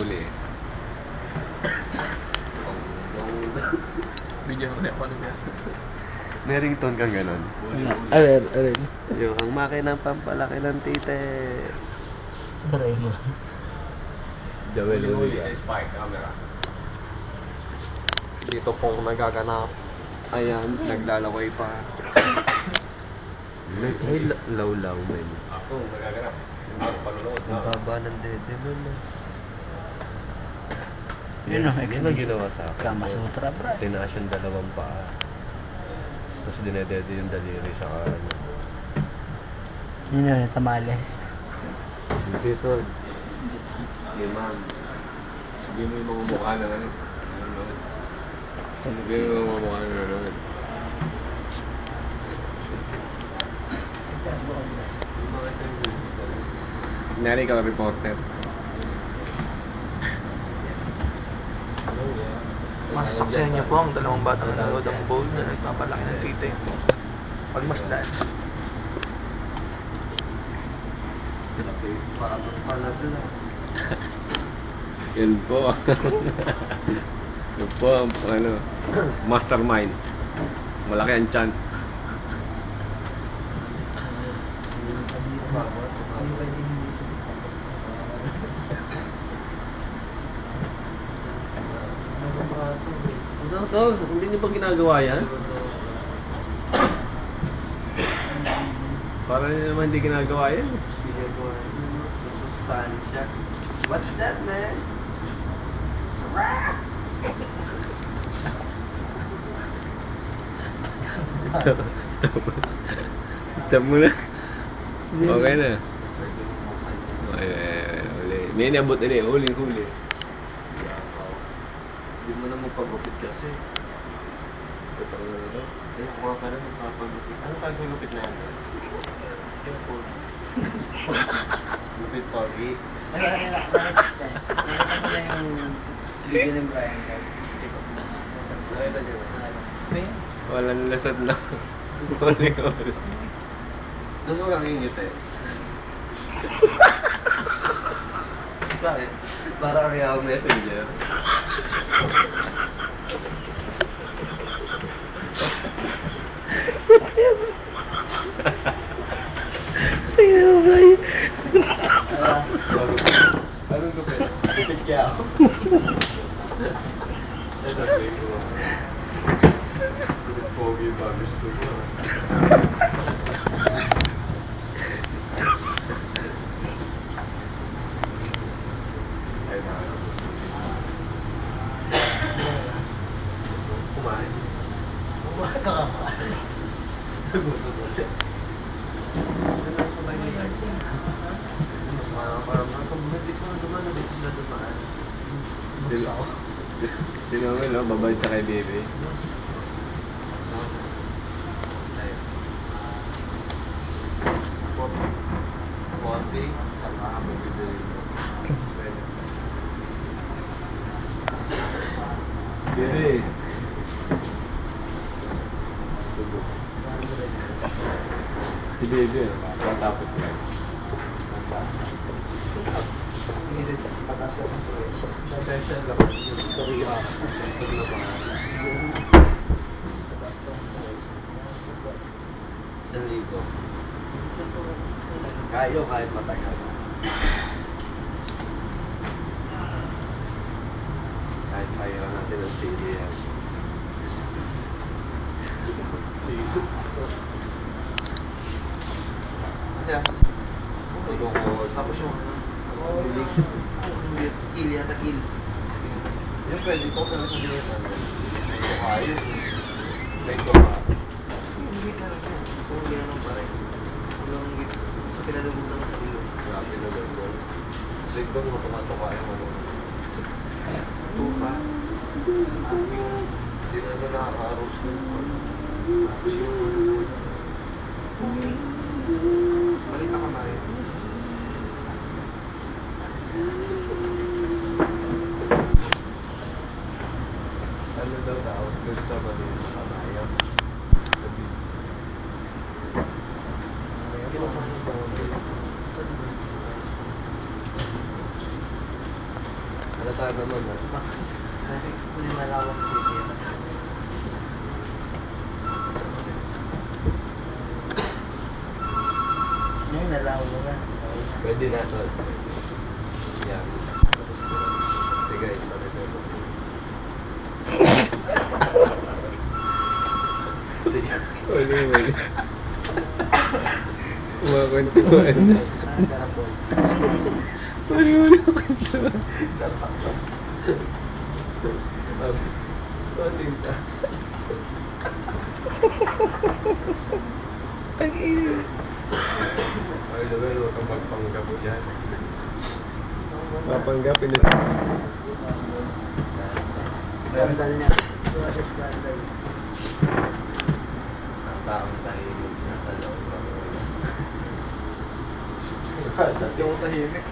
huli eh. Bigyan mo na ako ng May ringtone kang ganon. Alin, alin. Yung ang makinang pampalaki ng tite. Doraemon. Joel huli. spy camera. Dito pong nagaganap. Ayan, naglalaway pa. May, may la- law-law men. Ako, nagaganap. Ang baba ng dede nun. ah. Yun ang Yan ang ginawa sa akin. Kama Sutra, bro. Tinaas yung dalawang paa. Tapos dinedede yung daliri sa ano. Yun yun, tamales. Dito. Hey, ma'am. Sabi mo yung mga mukha na ano. Sabi mo yung mga mukha na nanonood. Nari ka reporter. Masasaksihan niyo po ang dalawang batang nanonood ang bowl na nagpapalaki ng. Pagmasdan. Pala dun ah. Yan po. Yan po ang ano, mastermind. Malaki ang chan. Ano to? Hindi niyo ba ginagawa yan? Para naman hindi ginagawa yan. Ginagawa yan. Sustansya. What's that, man? Stop. Stop mo na. Okay na. Ay, ay, ay, uli. May inabot na eh. Huli, huli. Hindi mo na magpagupit kasi. Totoo na ito. Eh, kuha ka na magpapagupit. Ano kasi gupit na yan? Gupit pogi. Video ng Brian Card. Nakita niyo na. Walang lasad lang. Huli, huli. Doon mo lang ingit eh. Bakit? Para Yahoo Messenger. Pogi ba gusto mo? Ay, na. Kumain. Umaga ka pa. Nagutom ulit. Mas parang parang kapag dito na dumaan, dito sila dumaan. Sino? Sino mo, no? Babait sa kay baby. Konti, sama ka magbibili mo. Baby. Si baby, ano? Tatapos na. Patas lang ang presyo. Potential lang yung sorry ha. Isang libo. Kayo kahit matagal. Kahit kaya natin ang CDS. Tulungan. Tapos yung hindi hindi il yata il. Yung pwede ko pero sa ano. Hindi kaya. May ko pa. Hindi na lang. Kung ginanong pa rin. Walang git. Sa ng. Grabe na doon. Kasi tumatawa yung ano. Tupa. Yung hindi na na nakaka-aros na. Tapos yung Malit na kamay. ano daw sa kanayan. Halata naman ah. Kasi kung malawak dito yan. Ngayon, nalaw mo na. Pwede na tol. Yan. Sige. Uli, uli. Kumakwentuhan na. Ah, karapon. Uli, uli, kwentuhan. Konting ta. Ay, Joel, huwag kang magpanggap mo dyan. Papanggapin na Skandal niya. Wala siya skandal. Ang taong tahimik na sa loob. Yung tahimik.